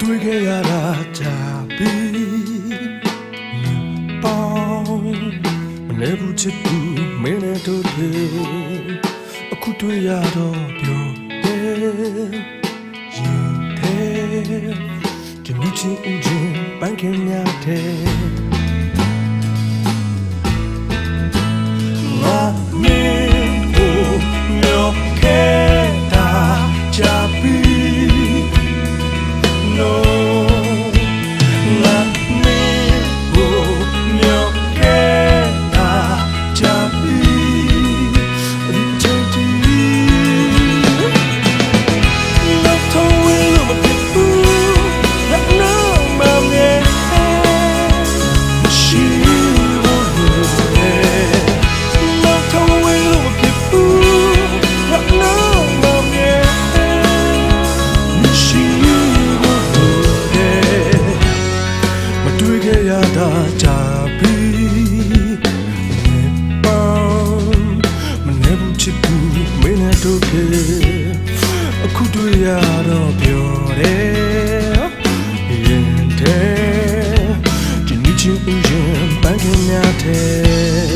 တွေ့ခဲ့ရတာကြာပြီပေါင်းမလဲဘူးချစ်သူမင်းနဲ့တို့တွေအခုတွေ့ရတော့ပြောတယ်ရင်ထဲကျွန်တော်ချင်းဦးချင်းပန်းခင်များတယ် ရတော့ပြောတယ်ရင်ထဲဒီနေ့ချင်းဥရင်ပန်းခင်များထဲ